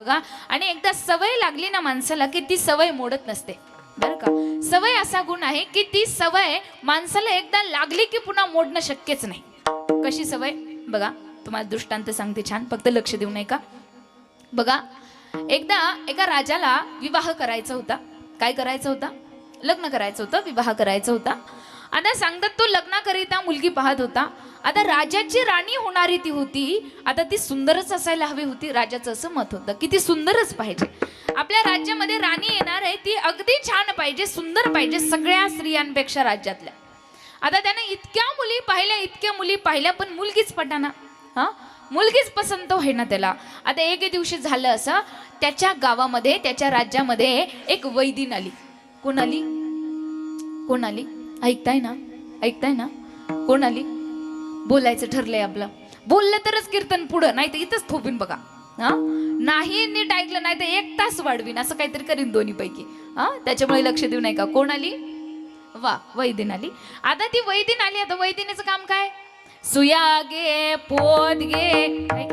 बघा. आणि एकदा सवय लागली ना माणसाला की ती सवय मोडत नसते. बरं का? सवय असा गुण आहे की ती सवय माणसाला एकदा लागली की पुन्हा मोडणं शक्यच नाही. कशी सवय? बघा. तुम्हाला दृष्टांत सांगते छान. फक्त लक्ष देऊ नये का? बघा. एकदा एका राजाला विवाह करायचा होता. काय करायचं होता? लग्न करायचं होतं विवाह करायचा होता. आता सांगतात तो लग्नाकरिता मुलगी पाहत होता. आता राजाची राणी होणारी ती होती. आता ती सुंदरच असायला हवी होती. राजाचं असं मत होतं की ती सुंदरच पाहिजे. आपल्या राज्यामध्ये राणी येणार आहे ती अगदी छान पाहिजे सुंदर पाहिजे सगळ्या स्त्रियांपेक्षा राज्यातल्या. आता त्याने इतक्या मुली पाहिल्या इतक्या मुली पाहिल्या पण मुलगीच पटाना हा? मुलगीच पसंत होईना त्याला. आता एके दिवशी झालं असं त्याच्या गावामध्ये त्याच्या राज्यामध्ये एक वैदिन आली. कोण आली? कोण आली? ऐकताय ना? ऐकताय ना? कोण आली बोलायचं ठरलंय आपलं. बोललं तरच कीर्तन पुढं नाही तर इथंच थोपीन बघा. हा? नाही नीट ऐकलं नाही तर एक तास वाढवीन असं काहीतरी करीन दोन्ही पैकी हा? त्याच्यामुळे लक्ष देऊ नये का कोण आली वा वैदिन आली. आता ती वैदिन आली आता वैदिनीचं काम काय? सुया गे पोत गे. नाही?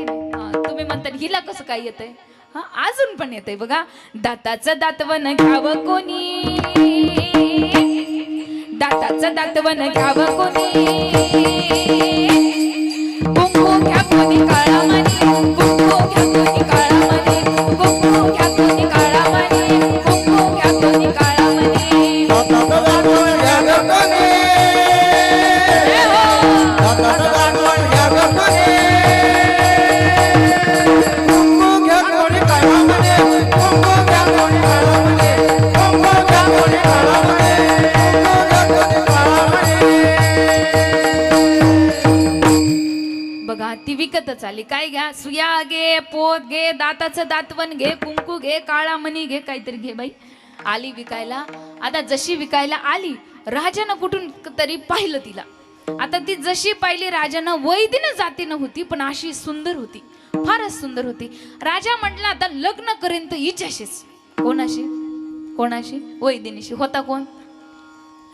तुम्ही म्हणता हिला कसं काय येतंय? हा अजून पण येतंय बघा. दाताचं दातवन घ्यावं कोणी? दाताचं दातवन घ्यावं कोणी? बघा आली काय घ्या? सुया घे पोत घे दाताचं दातवन घे कुंकू घे काळा मणी घे काहीतरी घे बाई. आली विकायला. आता जशी विकायला आली राजानं कुठून तरी पाहिलं तिला. आता ती जशी पाहिली राजानं वैदिन जातीनं होती पण अशी सुंदर होती. फारच सुंदर होती. राजा म्हटला आता लग्न करेन तर हिच्याशीच. कोणाशी? कोणाशी? वैदिनीशी. होता कोण?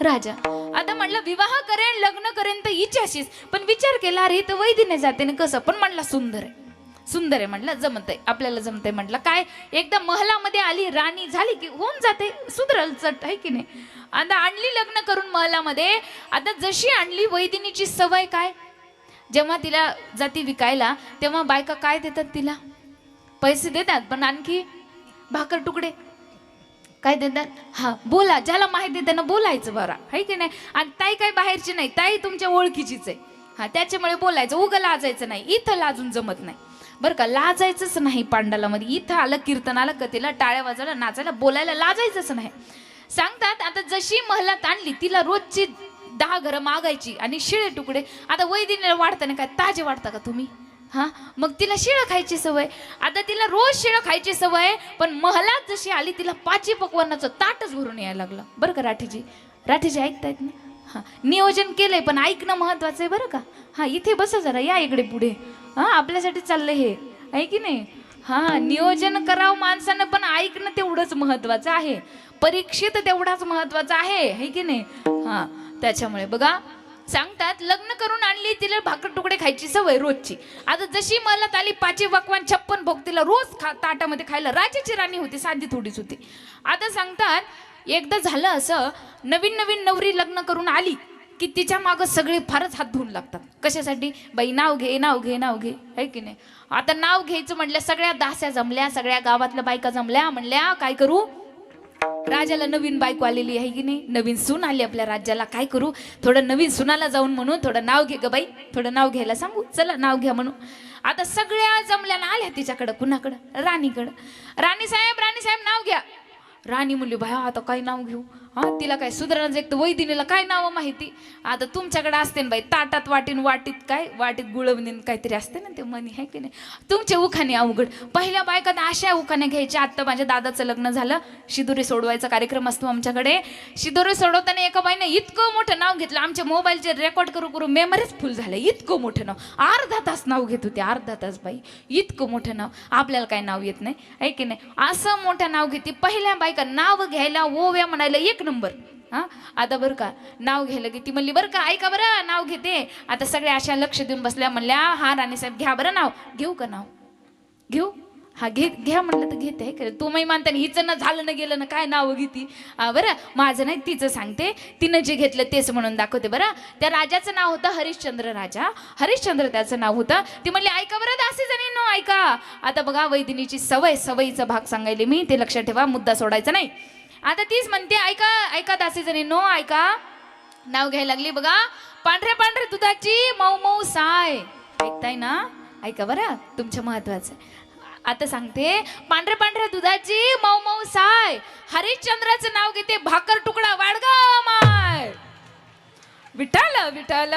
राजा आता म्हणलं विवाह करेन लग्न करेन तर हिच्याशीच पण विचार केला अरे तर वैदिने जाते ना कसं? पण म्हणला सुंदर आहे. सुंदर आहे म्हटलं जमत आहे आपल्याला जमतंय म्हटलं काय? एकदा महलामध्ये आली राणी झाली की होऊन जाते. सुधरल चट आहे की नाही? आता आणली लग्न करून महलामध्ये. आता जशी आणली वैदिनीची सवय काय? जेव्हा तिला जाती विकायला तेव्हा बायका काय देतात तिला? पैसे देतात पण आणखी भाकर तुकडे. काय देतात? हा बोला ज्याला माहिती त्यांना बोलायचं बरा. आहे की नाही? आणि ताई काय बाहेरची नाही ताई तुमच्या ओळखीचीच आहे. हा त्याच्यामुळे बोलायचं उगं लाजायचं नाही इथं लाजून जमत नाही. बरं का लाजायचंच नाही पांडालामध्ये. इथं आलं कीर्तन आलं कथेला टाळ्या वाजायला नाचायला बोलायला लाजायचंच नाही. सांगतात आता जशी महलात आणली तिला रोजची दहा घरं मागायची आणि शिळे तुकडे. आता वैदिनीला वाढताना काय ताजे वाढता का तुम्ही? हा? मग तिला शिळं खायची सवय. आता तिला रोज शिळं खायची सवय पण महलात जशी आली तिला पाची पकवानाचं ताटच भरून यायला लागलं. बरं का राठीजी? राठीजी ऐकतायत ना? हा. नियोजन केलंय पण ऐकणं महत्वाचं आहे बरं का? हा इथे बसा जरा या इकडे पुढे. हा आपल्यासाठी चाललंय हे. आहे की नाही? हा नियोजन करावं माणसानं पण ऐकणं तेवढंच महत्वाचं आहे. परीक्षित तेवढाच महत्वाचं आहे है की नाही? हा त्याच्यामुळे. बघा सांगतात लग्न करून आणली तिला भाकर तुकडे खायची सवय रोजची. आता जशी मला आली पाची वकवान छप्पन भोग तिला रोज खा ताटामध्ये खायला राजाची राणी होती साधी थोडीच होती. आता सांगतात एकदा झालं असं नवीन नवीन नवरी लग्न करून आली की तिच्या मागं सगळे फारच हात धुवून लागतात. कशासाठी? बाई नाव घे नाव घे नाव घे है की नाही? आता नाव घ्यायचं म्हटलं सगळ्या दास्या जमल्या सगळ्या गावातल्या बायका जमल्या म्हणल्या काय करू? राजाला नवीन बायको आलेली आहे की नाही? नवीन सून आली आपल्या राज्याला. काय करू? थोडं नवीन सुनाला जाऊन म्हणून थोडं नाव घे ग बाई. थोडं नाव घ्यायला सांगू? चला नाव घ्या म्हणून. आता सगळ्या जमल्याला आल्या तिच्याकडं कुणाकडं? राणीकडं. राणी साहेब राणी साहेब नाव घ्या. राणी म्हणली बाया आता काय नाव घेऊ? हा तिला काय सुधारणा एक तर वैदिनीला काय नाव माहिती? आता तुमच्याकडे असते ना बाई ताटात वाटीन वाटीत काय? वाटीत गुळवणीन काहीतरी असते ना ते मनी आहे की नाही? तुमचे उखाणे अवघड. पहिल्या बायकात अशा उखाणे घ्यायच्या आत्ता माझ्या दादाचं लग्न झालं शिदोरी सोडवायचा कार्यक्रम असतो आमच्याकडे. शिदोरी सोडवताना एका बाईनं इतकं मोठं नाव घेतलं आमच्या मोबाईलचे रेकॉर्ड करू करू मेमरीच फुल झालं. इतकं मोठं नाव. अर्धा तास नाव घेत होते अर्धा तास बाई. इतकं मोठं नाव. आपल्याला काय नाव येत नाही आहे की नाही? असं मोठं नाव घेते पहिल्या बायका नाव घ्यायला ओव्या म्हणायला एक नंबर. हा? आता बरं का नाव घ्यायला की ती म्हणली बरं का ऐका बरं नाव घेते. आता सगळ्या अशा लक्ष देऊन बसल्या म्हणल्या हा राणेसाहेब घ्या बरं नाव. घेऊ का नाव? घेऊ? हा घे घ्या म्हणलं तर घेते. आहे तू मी मानता हिचं ना झालं ना गेलं ना काय नाव घेती? बरं माझं नाही तिचं सांगते. तिनं जे घेतलं तेच म्हणून दाखवते बरं. त्या राजाचं नाव होतं हरिश्चंद्र राजा. हरिश्चंद्र त्याचं नाव होतं. ती म्हणली ऐका बरं दासी जणींनो ऐका. आता बघा वैदिनीची सवय सवयीचा भाग सांगायले मी. ते लक्षात ठेवा मुद्दा सोडायचा नाही. आता तीच म्हणते ऐका ऐका दासी जणींनो ऐका. नाव घ्यायला लागली बघा. पांढऱ्या पांढऱ्या दुधाची मऊ मऊ साय. ऐकताय ना? ऐका बरं तुमच्या महत्वाचं आहे. आता सांगते पांढऱ्या पांढऱ्या दुधाची मऊ मऊ साय. हरिश्चंद्राचं नाव घेते भाकर तुकडा वाडगा माय. विठाल विठाल